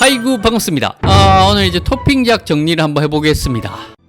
하이구 반갑습니다. 아, 오늘 이제 토핑작 정리를 한번 해보겠습니다.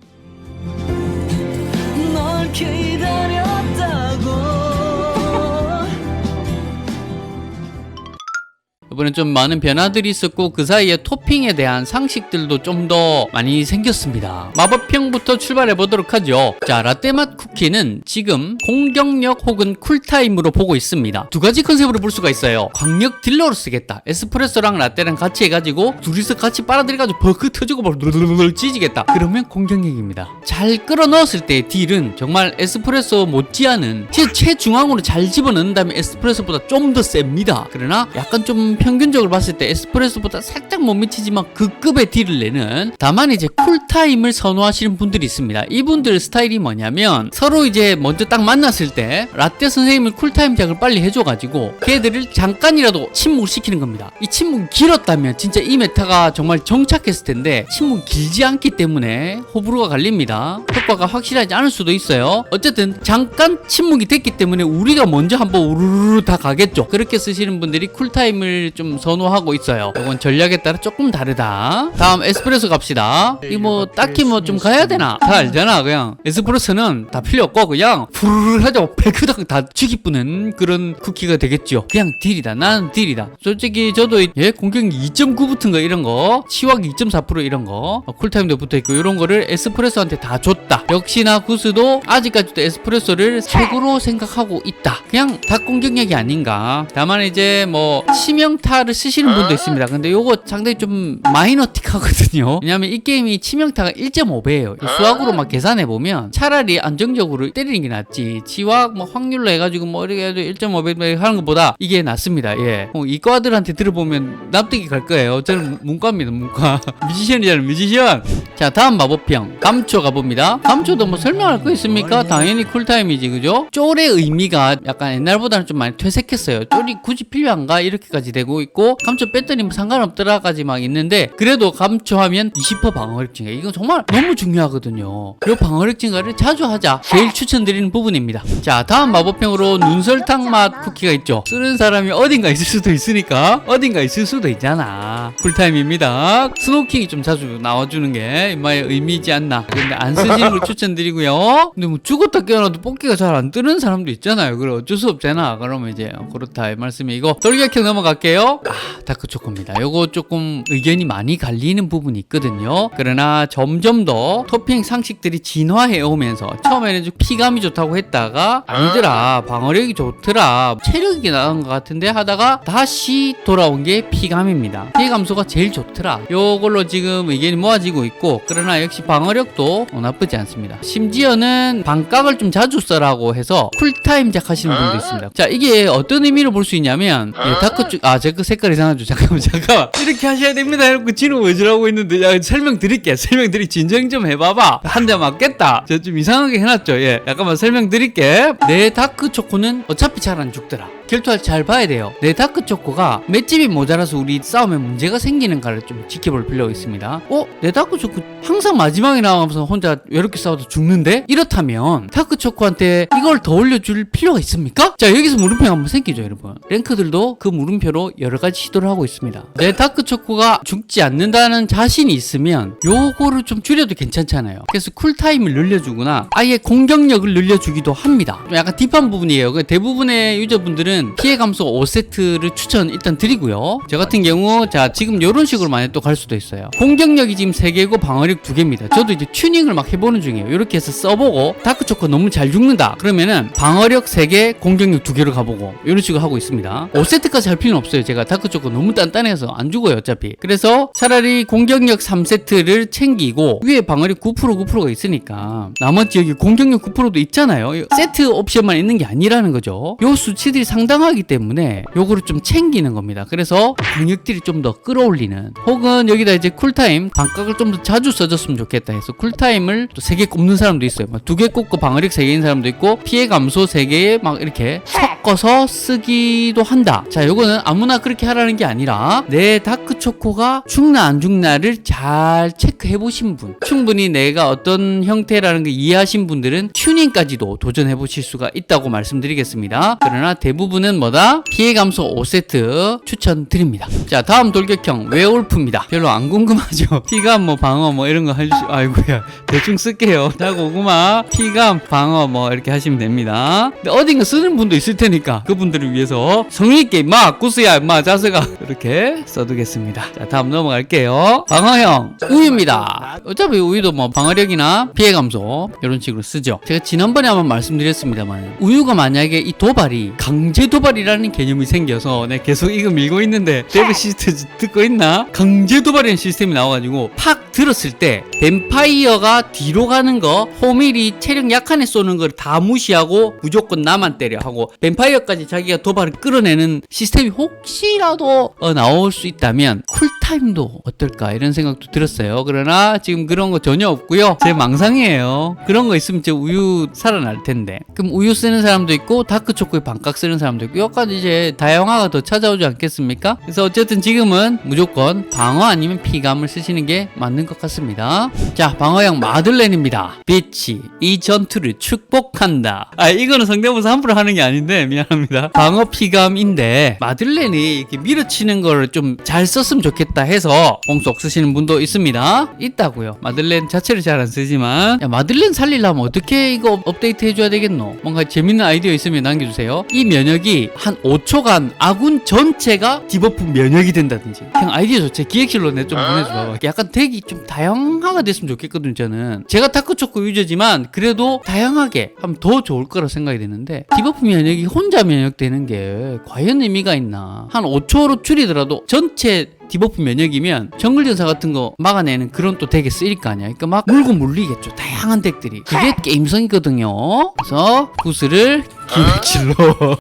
이번엔 좀 많은 변화들이 있었고 그 사이에 토핑에 대한 상식들도 좀 더 많이 생겼습니다. 마법평부터 출발해 보도록 하죠. 자, 라떼맛 쿠키는 지금 공격력 혹은 쿨타임으로 보고 있습니다. 두 가지 컨셉으로 볼 수가 있어요. 광역 딜러로 쓰겠다. 에스프레소랑 라떼랑 같이 해가지고 둘이서 같이 빨아들여가지고 버크 터지고 막 누르르르 찢지겠다. 그러면 공격력입니다. 잘 끌어 넣었을 때 딜은 정말 에스프레소 못지않은 제 최중앙으로 잘 집어넣는 다음에 에스프레소보다 좀 더 셉니다. 그러나 약간 좀 평 균적으로 봤을 때 에스프레소보다 살짝 못 미치지만 그 급의 딜을 내는 다만 이제 쿨타임을 선호하시는 분들이 있습니다. 이분들 스타일이 뭐냐면 서로 이제 먼저 딱 만났을 때 라떼 선생님을 쿨타임 작을 빨리 해줘가지고 걔들을 잠깐이라도 침묵을 시키는 겁니다. 이 침묵이 길었다면 진짜 이 메타가 정말 정착했을 텐데 침묵이 길지 않기 때문에 호불호가 갈립니다. 효과가 확실하지 않을 수도 있어요. 어쨌든 잠깐 침묵이 됐기 때문에 우리가 먼저 한번 우르르 다 가겠죠. 그렇게 쓰시는 분들이 쿨타임을 좀 선호하고 있어요. 이건 전략에 따라 조금 다르다. 다음 에스프레소 갑시다. 이 뭐 딱히 뭐 좀 가야 되나? 다 알잖아. 그냥 에스프레소는 다 필요 없고 그냥 푸르르 하자고 백그닥 다 죽이뿌는 그런 쿠키가 되겠죠. 그냥 딜이다. 나는 딜이다. 솔직히 저도 예 공격력 2.9 붙은 거 이런 거, 치확 2.4% 이런 거, 어, 쿨타임도 붙어 있고 이런 거를 에스프레소한테 다 줬다. 역시나 구스도 아직까지도 에스프레소를 최고로 생각하고 있다. 그냥 다 공격력이 아닌가. 다만 이제 뭐 치명 타를 쓰시는 분도 있습니다. 근데 요거 상당히 좀 마이너틱하거든요. 왜냐면 이 게임이 치명타가 1.5배예요. 수학으로 막 계산해 보면 차라리 안정적으로 때리는 게 낫지. 치확 뭐 확률로 해가지고 뭐 이렇게 해도 1.5배 하는 것보다 이게 낫습니다. 예. 어, 이과들한테 들어보면 납득이 갈 거예요. 저는 문과입니다. 문과. 뮤지션이잖아요. 뮤지션. 자 다음 마법평 감초 가봅니다. 감초도 뭐 설명할 거 있습니까? 당연히 쿨타임이지 그죠? 쫄의 의미가 약간 옛날보다는 좀 많이 퇴색했어요. 쫄이 굳이 필요한가 이렇게까지 되고 있고 감초 뺐더니 뭐 상관없더라까지 막 있는데 그래도 감초하면 20% 방어력 증가 이건 정말 너무 중요하거든요. 이 방어력 증가를 자주 하자 제일 추천드리는 부분입니다. 자 다음 마법평으로 눈설탕 맛 쿠키가 있죠. 쓰는 사람이 어딘가 있을 수도 있으니까 어딘가 있을 수도 있잖아. 쿨타임입니다. 스노킹이 좀 자주 나와주는 게 이마의 의미이지 않나. 근데 안 쓰시는 걸 추천드리고요. 근데 뭐 죽었다 깨어나도 뽑기가 잘 안 뜨는 사람도 있잖아요. 그래 어쩔 수 없잖아. 그러면 이제 그렇다 이 말씀이고 돌격형 넘어갈게요. 아 다크초코입니다. 요거 조금 의견이 많이 갈리는 부분이 있거든요. 그러나 점점 더 토핑 상식들이 진화해 오면서 처음에는 좀 피감이 좋다고 했다가 아니더라 방어력이 좋더라 체력이 나은 것 같은데 하다가 다시 돌아온 게 피감입니다. 피해 감소가 제일 좋더라. 요걸로 지금 의견이 모아지고 있고 그러나 역시 방어력도 어, 나쁘지 않습니다. 심지어는 반각을 좀 자주 써라고 해서 쿨타임 작 하시는 분도 있습니다. 자 이게 어떤 의미로 볼 수 있냐면 예, 다크 쪽아제 그 색깔 이상하죠. 잠깐만 잠깐만 이렇게 하셔야 됩니다. 이러고 지는 왜 저러고 있는데 야, 설명드릴게 설명드리 진정 좀 해봐봐 한 대 맞겠다. 저 좀 이상하게 해놨죠. 예 잠깐만 설명드릴게 내 다크 초코는 어차피 잘 안 죽더라. 결투할 잘 봐야 돼요. 내 다크 초코가 맷집이 모자라서 우리 싸움에 문제가 생기는가를 좀 지켜볼 필요가 있습니다. 어? 내 다크 초코 항상 마지막에 나와서 혼자 외롭게 싸워도 죽는데? 이렇다면 다크 초코한테 이걸 더 올려줄 필요가 있습니까? 자 여기서 물음표 한번 생기죠 여러분. 랭크들도 그 물음표로 여러 가지 시도를 하고 있습니다. 내 다크 초코가 죽지 않는다는 자신이 있으면 요거를 좀 줄여도 괜찮잖아요. 그래서 쿨타임을 늘려주거나 아예 공격력을 늘려주기도 합니다. 좀 약간 딥한 부분이에요. 그 대부분의 유저분들은 피해 감소 5세트를 추천 일단 드리고요. 저 같은 경우 자 지금 이런 식으로 많이 또 갈 수도 있어요. 공격력이 지금 3개고 방어력 2개입니다. 저도 이제 튜닝을 막 해보는 중이에요. 이렇게 해서 써보고 다크초코 너무 잘 죽는다. 그러면은 방어력 3개, 공격력 2개로 가보고 이런 식으로 하고 있습니다. 5세트까지 할 필요는 없어요. 제가 다크초코 너무 단단해서 안 죽어요 어차피. 그래서 차라리 공격력 3세트를 챙기고 위에 방어력 9% 9%가 있으니까 나머지 여기 공격력 9%도 있잖아요. 세트 옵션만 있는 게 아니라는 거죠. 요 수치들이 상당하기 때문에 요거를 좀 챙기는 겁니다. 그래서 방역들이 좀 더 끌어올리는 혹은 여기다 이제 쿨타임 반각을 좀 더 자주 써줬으면 좋겠다 해서 쿨타임을 또 3개 꼽는 사람도 있어요. 2개 꼽고 방어력 3개인 사람도 있고 피해 감소 3개에 막 이렇게 섞어서 쓰기도 한다. 자, 요거는 아무나 그렇게 하라는 게 아니라 내 다크 초코가 죽나 안 죽나를 잘 체크해 보신 분, 충분히 내가 어떤 형태라는 걸 이해하신 분들은 튜닝까지도 도전해 보실 수가 있다고 말씀드리겠습니다. 그러나 대부분 부분은 뭐다? 피해 감소 5세트 추천드립니다. 자, 다음 돌격형 웨올프입니다. 별로 안 궁금하죠? 피감 뭐 방어 뭐 이런 거 해주시, 아이고야. 대충 쓸게요. 자, 고구마, 피감, 방어 뭐 이렇게 하시면 됩니다. 근데 어딘가 쓰는 분도 있을 테니까 그분들을 위해서 성의 있게 임마, 구스야, 임마, 자스가 이렇게 써두겠습니다. 자, 다음 넘어갈게요. 방어형 우유입니다. 어차피 우유도 뭐 방어력이나 피해 감소 이런 식으로 쓰죠. 제가 지난번에 한번 말씀드렸습니다만 우유가 만약에 이 도발이 강제 도발이라는 개념이 생겨서 내가 계속 이거 밀고 있는데 데브 시스템 듣고 있나? 강제 도발이라는 시스템이 나와가지고 팍 들었을 때 뱀파이어가 뒤로 가는 거 호밀이 체력 약한 애 쏘는 걸 다 무시하고 무조건 나만 때려 하고 뱀파이어까지 자기가 도발을 끌어내는 시스템이 혹시 라도 어, 나올 수 있다면 쿨타임도 어떨까 이런 생각도 들었어요. 그러나 지금 그런 거 전혀 없고요. 제 망상이에요. 그런 거 있으면 제 우유 살아날 텐데. 그럼 우유 쓰는 사람도 있고 다크 초코에 반깍 쓰는 사람도 있고 여기까지 이제 다양화가 더 찾아오지 않겠습니까? 그래서 어쨌든 지금은 무조건 방어 아니면 피감을 쓰시는 게 맞는 것 같습니다. 자 방어형 마들렌입니다. 빛이 이 전투를 축복한다. 아 이거는 성대모사 함부로 하는 게 아닌데 미안합니다. 방어 피감인데 마들렌이 이렇게 밀어치는 거를 좀 잘 썼으면 좋겠다 해서 공속 쓰시는 분도 있습니다. 있다고요. 마들렌 자체를 잘 안 쓰지만. 야 마들렌 살리려면 어떻게 이거 업데이트 해줘야 되겠노? 뭔가 재밌는 아이디어 있으면 남겨주세요. 이 면역이 한 5초간 아군 전체가 디버프 면역이 된다든지. 그냥 아이디어 좋지 기획실로 내 좀 보내줘봐 약간 덱이 좀 다양화가 됐으면 좋겠거든요 저는. 제가 타크초코 유저지만 그래도 다양하게 하면 더 좋을 거라 생각이 되는데. 디버프 면역이 혼자 면역되는 게 과연 의미가 있나 한 5초로 줄이더라도 전체 디버프 면역이면 정글전사 같은 거 막아내는 그런 또 덱에 쓰일 거 아니야. 그러니까 막 물고 물리겠죠. 다양한 덱들이. 그게 게임성이거든요. 그래서 구슬을 기획실로.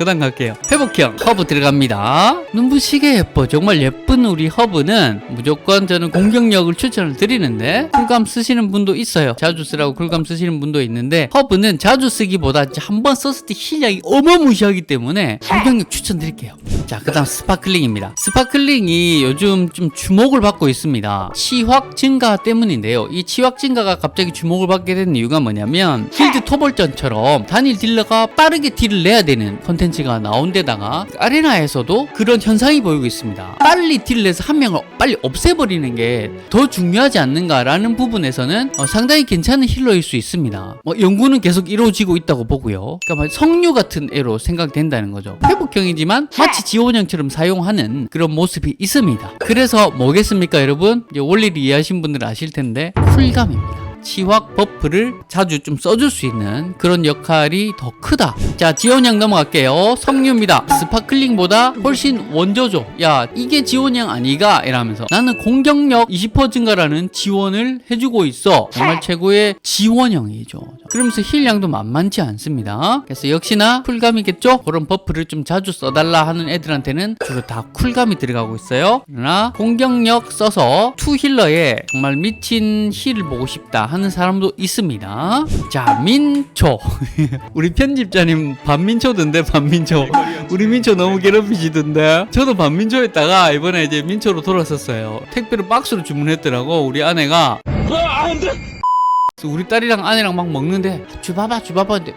그 다음 갈게요. 회복형 허브 들어갑니다. 눈부시게 예뻐. 정말 예쁜 우리 허브는 무조건 저는 공격력을 추천을 드리는데 쿨감 쓰시는 분도 있어요. 자주 쓰라고 쿨감 쓰시는 분도 있는데 허브는 자주 쓰기보다 한 번 썼을 때 힐량이 어마무시하기 때문에 공격력 추천드릴게요. 자, 그 다음 스파클링입니다. 스파클링이 요즘 좀 주목을 받고 있습니다. 치확 증가 때문인데요. 이 치확 증가가 갑자기 주목을 받게 된 이유가 뭐냐면 필드 토벌전처럼 단일 딜러가 빠르게 딜을 내야 되는 컨텐츠 가 나온 데다가 아레나에서도 그런 현상이 보이고 있습니다. 빨리 딜을 내서 한 명을 빨리 없애버리는 게 더 중요하지 않는가라는 부분에서는 어, 상당히 괜찮은 힐러일 수 있습니다. 뭐 연구는 계속 이루어지고 있다고 보고요. 그러니까 말 성류 같은 애로 생각된다는 거죠. 회복형이지만 마치 지원형처럼 사용하는 그런 모습이 있습니다. 그래서 뭐겠습니까, 여러분? 원리를 이해하신 분들은 아실 텐데 쿨감입니다. 치확 버프를 자주 좀 써줄 수 있는 그런 역할이 더 크다. 자, 지원형 넘어갈게요. 성류입니다. 스파클링보다 훨씬 원조죠. 야, 이게 지원형 아니가? 이러면서 나는 공격력 20% 증가라는 지원을 해주고 있어. 정말 최고의 지원형이죠. 그러면서 힐량도 만만치 않습니다. 그래서 역시나 쿨감이겠죠? 그런 버프를 좀 자주 써달라 하는 애들한테는 주로 다 쿨감이 들어가고 있어요. 그러나 공격력 써서 투 힐러에 정말 미친 힐을 보고 싶다 하는 사람도 있습니다. 자, 민초. 우리 편집자님 반민초던데, 반민초. 우리 민초 너무 괴롭히시던데. 저도 반민초였다가 이번에 이제 민초로 돌아섰어요. 택배를 박스로 주문했더라고, 우리 아내가. 그래서 우리 딸이랑 아내랑 막 먹는데, 주봐봐, 주봐봐. 근데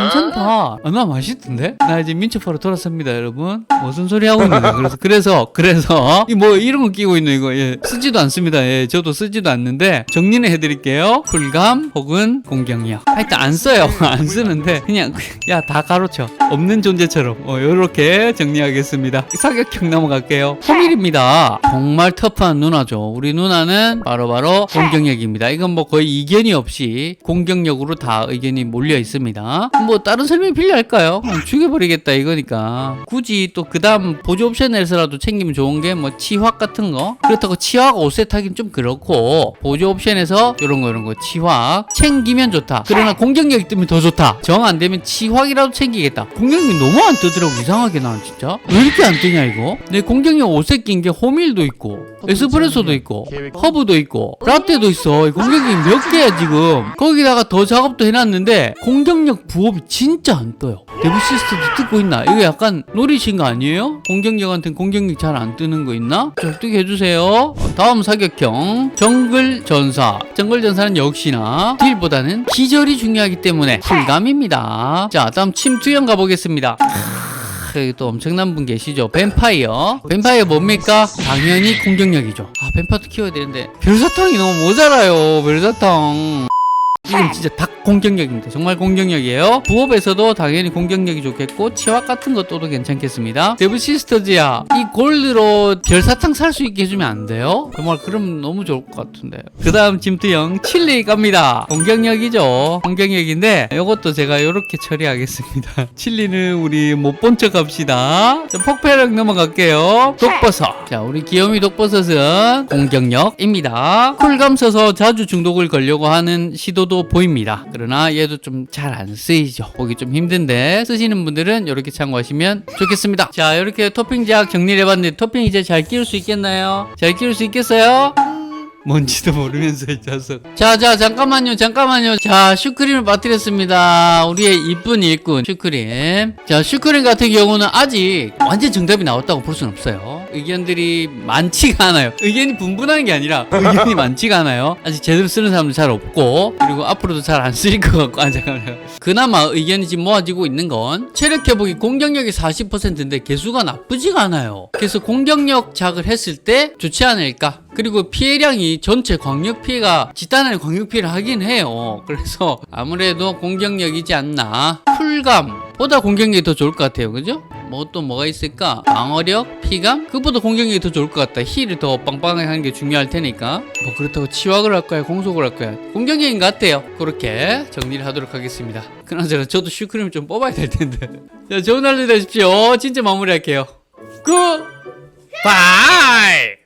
괜찮다. 아, 나 맛있던데? 나 이제 민초파로 돌아섭니다, 여러분. 무슨 소리 하고 있는 거야? 그래서, 그래서, 그래서, 이 뭐 이런 거 끼고 있는 이거, 예. 쓰지도 않습니다. 예. 저도 쓰지도 않는데, 정리는 해드릴게요. 쿨감 혹은 공격력. 하여튼 안 써요. 안 쓰는데, 그냥, 야, 다 가로쳐. 없는 존재처럼. 어, 요렇게 정리하겠습니다. 사격형 넘어갈게요. 호밀입니다. 정말 터프한 누나죠. 우리 누나는 바로바로 공격력입니다. 이건 뭐 거의 이견이 없이 공격력으로 다 의견이 몰려 있습니다. 뭐 다른 설명이 필요할까요? 죽여버리겠다 이거니까. 굳이 또 그 다음 보조 옵션에서라도 챙기면 좋은 게 뭐 치확 같은 거. 그렇다고 치확 5셋 하긴 좀 그렇고 보조 옵션에서 이런 거 이런 거 치확 챙기면 좋다. 그러나 공격력이 뜨면 더 좋다. 정 안 되면 치확이라도 챙기겠다. 공격력이 너무 안 뜨더라고 이상하게 나는 진짜. 왜 이렇게 안 뜨냐 이거? 내 공격력 5셋 낀게 호밀도 있고 에스프레소도 있고 허브도 있고 라떼도 있어. 이 공격력이 몇 개야 지금? 거기다가 더 작업도 해놨는데 공격력 부업 이 진짜 안 떠요. 데브시스트도 뜨고 있나? 이거 약간 노리신 거 아니에요? 공격력한테는 공격력 잘 안 뜨는 거 있나? 해주세요. 어, 다음 사격형 정글 전사. 정글 전사는 역시나 딜보다는 기절이 중요하기 때문에 풀감입니다. 자, 다음 침투형 가보겠습니다. 또 엄청난 분 계시죠. 뱀파이어. 뱀파이어 뭡니까? 당연히 공격력이죠. 아, 뱀파도 키워야 되는데. 별사탕이 너무 모자라요. 별사탕. 지금 진짜 닭 공격력입니다. 정말 공격력이에요. 부업에서도 당연히 공격력이 좋겠고 치약 같은 것도 괜찮겠습니다. 데브 시스터즈야 이 골드로 별사탕 살 수 있게 해주면 안 돼요? 정말 그럼 너무 좋을 것 같은데. 그 다음 짐트형 칠리 갑니다. 공격력이죠. 공격력인데 이것도 제가 이렇게 처리하겠습니다. 칠리는 우리 못 본 척 합시다. 자, 폭발력 넘어갈게요. 독버섯. 자 우리 귀요미 독버섯은 공격력입니다. 쿨감 써서 자주 중독을 걸려고 하는 시도도 보입니다. 그러나 얘도 좀 잘 안 쓰이죠. 보기 좀 힘든데 쓰시는 분들은 이렇게 참고하시면 좋겠습니다. 자 이렇게 토핑 제약 정리를 해봤는데 토핑 이제 잘 끼울 수 있겠나요? 잘 끼울 수 있겠어요? 뭔지도 모르면서 이 녀석. 자, 자, 잠깐만요, 잠깐만요. 자, 슈크림을 빠뜨렸습니다. 우리의 이쁜 일꾼, 슈크림. 자, 슈크림 같은 경우는 아직 완전 정답이 나왔다고 볼 수는 없어요. 의견들이 많지가 않아요. 의견이 분분한 게 아니라 의견이 많지가 않아요. 아직 제대로 쓰는 사람도 잘 없고, 그리고 앞으로도 잘 안 쓰일 것 같고, 아, 잠깐만요. 그나마 의견이 지금 모아지고 있는 건 체력 회복이 공격력이 40%인데 개수가 나쁘지가 않아요. 그래서 공격력 작을 했을 때 좋지 않을까? 그리고 피해량이 전체 광역 피해가 집단의 광역 피해를 하긴 해요. 그래서 아무래도 공격력이지 않나. 쿨감 보다 공격력이 더 좋을 것 같아요. 그죠? 뭐 또 뭐가 있을까? 방어력, 피감? 그보다 공격력이 더 좋을 것 같다. 힐을 더 빵빵하게 하는 게 중요할 테니까. 뭐 그렇다고 치확을 할 거야, 공속을 할 거야. 공격력인 것 같아요. 그렇게 정리를 하도록 하겠습니다. 그나저나 저도 슈크림 좀 뽑아야 될 텐데. 자, 좋은 하루 되십시오. 진짜 마무리할게요. 굿! 바이!